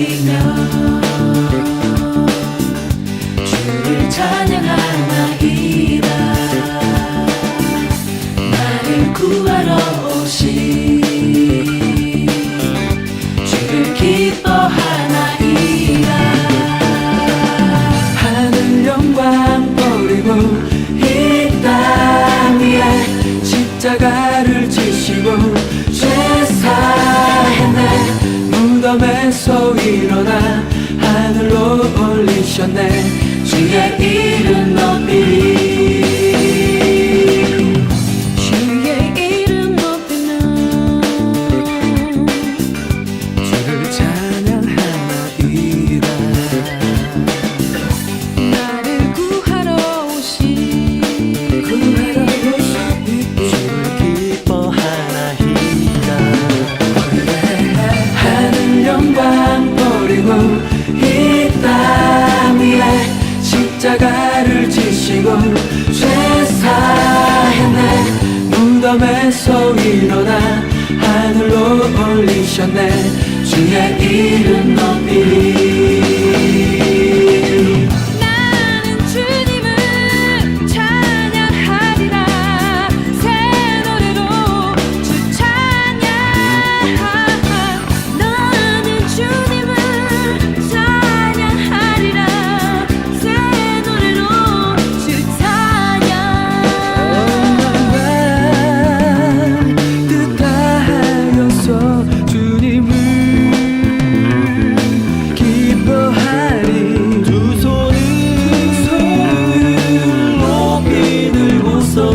enough. 올리셨네. 주의 이름 지시고 죄사했네 무덤에서 일어나 하늘로 올리셨네. 주의 이름 높이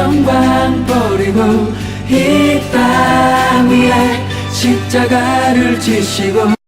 영광 버리고 이 땅 위에 십자가를 지시고